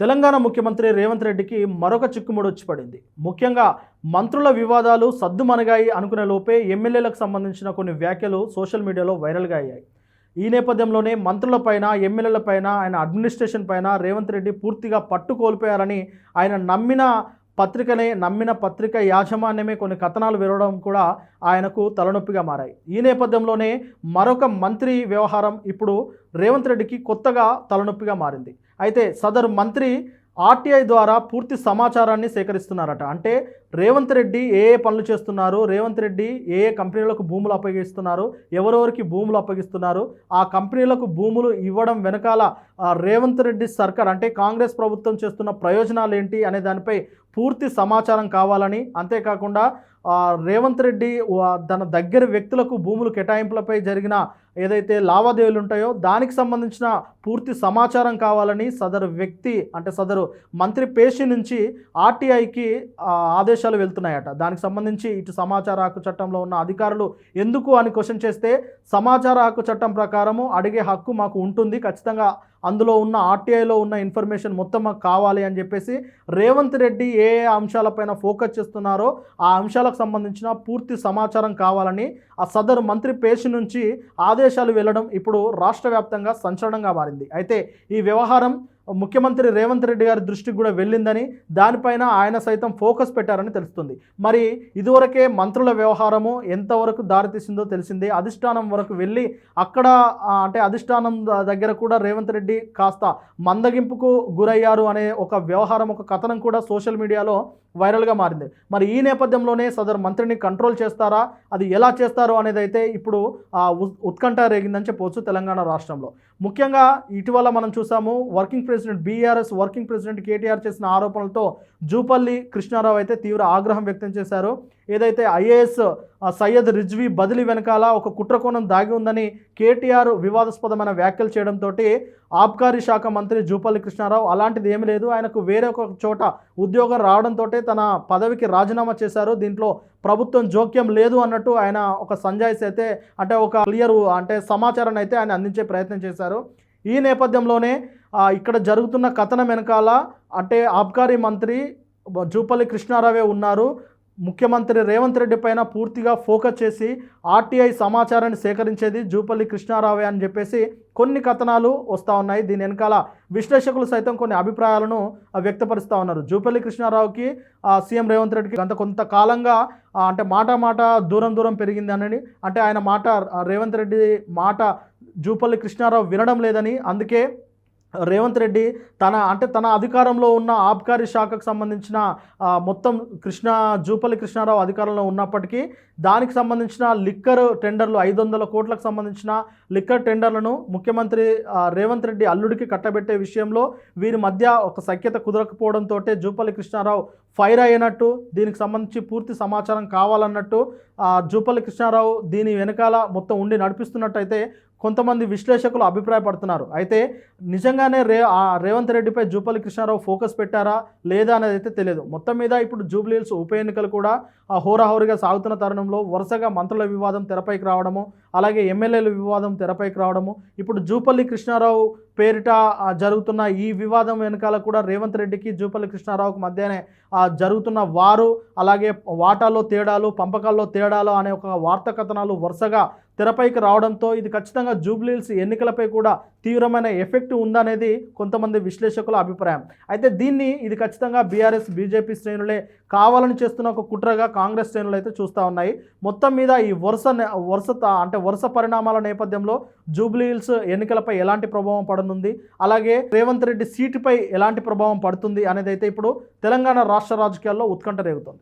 తెలంగాణ ముఖ్యమంత్రి రేవంత్ రెడ్డికి మరొక చిక్కుముడి వచ్చి పడింది. ముఖ్యంగా మంత్రుల వివాదాలు సద్దుమణగాయి అనుకునే లోపే ఎమ్మెల్యేలకు సంబంధించిన కొన్ని వ్యాఖ్యలు సోషల్ మీడియాలో వైరల్గా అయ్యాయి. ఈ నేపథ్యంలోనే మంత్రులపైన ఎమ్మెల్యేలపైన ఆయన అడ్మినిస్ట్రేషన్ పైన రేవంత్ రెడ్డి పూర్తిగా పట్టు కోల్పోయారని ఆయన నమ్మిన పత్రికనే నమ్మిన పత్రిక యాజమాన్యమే కొన్ని కథనాలు విరవడం కూడా ఆయనకు తలనొప్పిగా మారాయి. ఈ నేపథ్యంలోనే మరొక మంత్రి వ్యవహారం ఇప్పుడు రేవంత్ రెడ్డికి కొత్తగా తలనొప్పిగా మారింది. అయితే సదరు మంత్రి ఆర్టీఐ ద్వారా పూర్తి సమాచారాన్ని సేకరిస్తున్నారట. అంటే రేవంత్ రెడ్డి ఏ ఏ పనులు చేస్తున్నారు రేవంత్ రెడ్డి ఏ ఏ కంపెనీలకు భూములు అప్పగిస్తున్నారు ఎవరెవరికి భూములు అప్పగిస్తున్నారు ఆ కంపెనీలకు భూములు ఇవ్వడం వెనకాల రేవంత్ రెడ్డి సర్కార్ అంటే కాంగ్రెస్ ప్రభుత్వం చేస్తున్న ప్రయోజనాలు ఏంటి అనే దానిపై పూర్తి సమాచారం కావాలని అంతేకాకుండా రేవంత్ రెడ్డి తన దగ్గర వ్యక్తులకు భూములు కేటాయింపులపై జరిగిన ఏదైతే లావాదేవీలు ఉంటాయో దానికి సంబంధించిన పూర్తి సమాచారం కావాలని సదరు వ్యక్తి అంటే సదరు మంత్రి పేషి నుంచి ఆర్టీఐకి ఆదేశాలు వెళ్తున్నాయట. దానికి సంబంధించి ఇటు సమాచార హక్కు చట్టంలో ఉన్న అధికారులు ఎందుకు అని క్వశ్చన్ చేస్తే సమాచార హక్కు చట్టం ప్రకారము అడిగే హక్కు మాకు ఉంటుంది. ఖచ్చితంగా అందులో ఉన్న ఆర్టీఐలో ఉన్న ఇన్ఫర్మేషన్ మొత్తం మాకు కావాలి అని చెప్పేసి రేవంత్ రెడ్డి ఏ ఏ అంశాలపైన ఫోకస్ చేస్తున్నారో ఆ అంశాలకు సంబంధించిన పూర్తి సమాచారం కావాలని ఆ సదరు మంత్రి పేషి నుంచి ఆదేశాలు వెళ్ళడం ఇప్పుడు రాష్ట్ర వ్యాప్తంగా సంచలనంగా మారింది. అయితే ఈ వ్యవహారం ముఖ్యమంత్రి రేవంత్ రెడ్డి గారి దృష్టికి కూడా వెళ్ళిందని దానిపైన ఆయన సైతం ఫోకస్ పెట్టారని తెలుస్తుంది. మరి ఇదివరకే మంత్రుల వ్యవహారము ఎంతవరకు దారితీసిందో తెలిసిందే. అధిష్టానం వరకు వెళ్ళి అక్కడ అంటే అధిష్టానం దగ్గర కూడా రేవంత్ రెడ్డి కాస్త మందగింపుకు గురయ్యారు అనే ఒక వ్యవహారం ఒక కథనం కూడా సోషల్ మీడియాలో వైరల్గా మారింది. మరి ఈ నేపథ్యంలోనే సదరు మంత్రిని కంట్రోల్ చేస్తారా? అది ఎలా చేస్తారు అనేది అయితే ఇప్పుడు ఉత్కంఠ రేగిందని చెప్పవచ్చు తెలంగాణ రాష్ట్రంలో. ముఖ్యంగా ఇటీవల మనం చూసాము working press president BRS working president KTR చేసిన ఆరోపణలతో జూపల్లి కృష్ణారావు అయితే తీవ్ర ఆగ్రహం వ్యక్తం చేశారు. ఏదైతే ఐఏఎస్ సయ్యద్ రిజ్వీ బదిలీ వెనకాల ఒక కుట్రకోణం దాగి ఉందని కేటీఆర్ వివాదాస్పదమైన వ్యాఖ్యలు చేయడంతో ఆబ్కారీ శాఖ మంత్రి జూపల్లి కృష్ణారావు అలాంటిది ఏమీ లేదు. ఆయనకు వేరే ఒక చోట ఉద్యోగం రావడంతో తన పదవికి రాజీనామా చేశారు. దీంట్లో ప్రభుత్వం జోక్యం లేదు అన్నట్టు ఆయన ఒక సంజాయిస్ అయితే అంటే ఒక క్లియర్ అంటే సమాచారాన్ని అయితే ఆయన అందించే ప్రయత్నం చేశారు. ఈ నేపథ్యంలోనే ఇక్కడ జరుగుతున్న కథనం వెనకాల అంటే ఆబ్కారీ మంత్రి జూపల్లి కృష్ణారావే ఉన్నారు. ముఖ్యమంత్రి రేవంత్ రెడ్డి పైన పూర్తిగా ఫోకస్ చేసి ఆర్టీఐ సమాచారాన్ని సేకరించేది జూపల్లి కృష్ణారావే అని చెప్పేసి కొన్ని కథనాలు వస్తూ ఉన్నాయి. దీని వెనకాల విశ్లేషకులు సైతం కొన్ని అభిప్రాయాలను వ్యక్తపరుస్తూ ఉన్నారు. జూపల్లి కృష్ణారావుకి సీఎం రేవంత్ రెడ్డికి అంత కొంతకాలంగా అంటే మాట మాట దూరం దూరం పెరిగింది అనని అంటే ఆయన మాట రేవంత్ రెడ్డి మాట జూపల్లి కృష్ణారావు వినడం లేదని అందుకే రేవంత్ రెడ్డి తన అంటే తన అధికారంలో ఉన్న ఆబ్కారీ శాఖకు సంబంధించిన మొత్తం కృష్ణ జూపల్లి కృష్ణారావు అధికారంలో ఉన్నప్పటికీ దానికి సంబంధించిన లిక్కర్ టెండర్లు ఐదు వందల కోట్లకు సంబంధించిన లిక్కర్ టెండర్లను ముఖ్యమంత్రి రేవంత్ రెడ్డి అల్లుడికి కట్టబెట్టే విషయంలో వీరి మధ్య ఒక సఖ్యత కుదరకపోవడంతో జూపల్లి కృష్ణారావు ఫైర్ అయినట్టు దీనికి సంబంధించి పూర్తి సమాచారం కావాలన్నట్టు జూపల్లి కృష్ణారావు దీని వెనకాల మొత్తం ఉండి నడిపిస్తున్నట్టయితే కొంతమంది విశ్లేషకులు అభిప్రాయపడుతున్నారు. అయితే నిజంగానే రే ఆ రేవంత్ రెడ్డిపై జూపల్లి కృష్ణారావు ఫోకస్ పెట్టారా లేదా అనేది అయితే తెలియదు. మొత్తం మీద ఇప్పుడు జూబ్లీహిల్స్ ఉప ఎన్నికలు కూడా ఆ హోరాహోరీగా సాగుతున్న తరుణంలో వరుసగా మంత్రుల వివాదం తెరపైకి రావడము అలాగే ఎమ్మెల్యేల వివాదం తెరపైకి రావడము ఇప్పుడు జూపల్లి కృష్ణారావు పేరిట జరుగుతున్న ఈ వివాదం వెనకాల కూడా రేవంత్ రెడ్డికి జూపల్లి కృష్ణారావుకి మధ్యనే ఆ, జరుగుతున్న వారు అలాగే వాటాలో తేడాలు పంపకాల్లో తేడాలు అనే ఒక వార్త కథనాలు వరుసగా తెరపైకి రావడంతో ఇది ఖచ్చితంగా జూబ్లీల్స్ ఎన్నికలపై కూడా తీవ్రమైన ఎఫెక్ట్ ఉందనేది కొంతమంది విశ్లేషకుల అభిప్రాయం. అయితే దీన్ని ఇది ఖచ్చితంగా బీఆర్ఎస్ బీజేపీ శ్రేణులే కావాలని చేస్తున్న ఒక కుట్రగా కాంగ్రెస్ శ్రేణులు అయితే చూస్తూ ఉన్నాయి. మొత్తం మీద ఈ వరుస వరుస త- అంటే వరుస పరిణామాల నేపథ్యంలో జూబ్లీహిల్స్ ఎన్నికలపై ఎలాంటి ప్రభావం పడనుంది? అలాగే రేవంత్ రెడ్డి సీటుపై ఎలాంటి ప్రభావం పడుతుంది అనేది అయితే ఇప్పుడు తెలంగాణ రాష్ట్ర రాజకీయాల్లో ఉత్కంఠ రేగుతుంది.